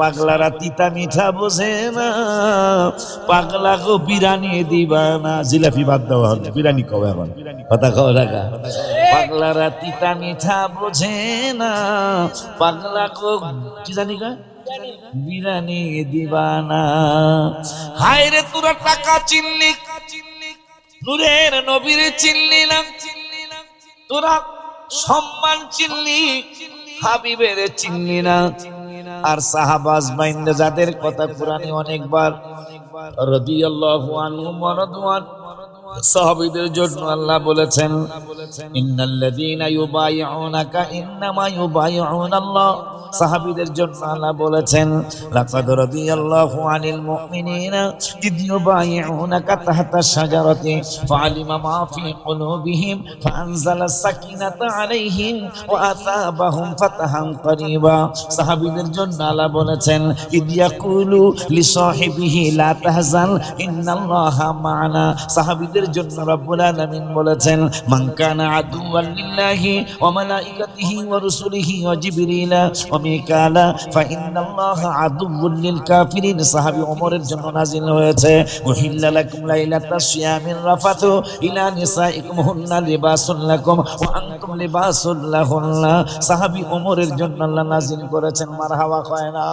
পাগলারা তিতা মিঠা বোঝে না। পাগলা গো বিরানি দিবা না। জিলাপি বাদ দেওয়া হলে বিরানি কবে এখন। কথা কও রাখা পাগলারা তিতা মিঠা বোঝে না। পাগলা গো কি জানি গা? বিরানি দিবানা হায় রে তোরা টাকা চিনলি। নূরের নবীর চিনলি না। তোরা সম্মান চিনলি। হাবিবের চিনলি না। আর সাহাবাজ বাইন্দা যাদের কথা কোরআনে অনেকবার। রাদিয়াল্লাহু আনহু মারাদওয়ান সাহাবীদের জন্য আল্লাহ বলেছেন, ইন্নাল্লাযীনা ইউবাইউনাকা ইন্নামা ইউবাইউনাল্লাহ। সাহাবীদের জন্য আল্লাহ বলেছেন, লাকাদ রাদিয়াল্লাহু আনিল মুমিনিনা ইদ ইউবাইউনাকা তাহতা শাজারাতি ফাআলিমা মা ফি কুলুবিহিম ফাআনজালা সাকিনাতা আলাইহিম ওয়া আসাবাহুম ফাতাহান করিবা। সাহাবীদের জন্য আল্লাহ বলেছেন, ইদ ইয়াকুলু লিসাহিবিহি লা তাহজান ইন্নাল্লাহা মা'ানা। সাহাবীদের জন্য রব্বুল আলামিন বলেছেন, মান কানা আদুওয়ান লিল্লাহি ওয়া মালাইকাতিহি ওয়া রুসুলিহি ওয়া জিবরিলা ওয়া মিকালা, ফা ইন্নাল্লাহা আদুউল লিল কাফিরিন। সাহাবী ওমরের জন্য নাজিল হয়েছে, উহিল্লা লাকুম লাইলাতাস সিয়ামির রাফাতু ইলা নিসাইকুম হুন্না লিবাসুল লাকুম ওয়া আনতুম লিবাসুল লাহুন্না। সাহাবী ওমরের জন্য আল্লাহ নাজিল করেছেন, মারহাবা কয় না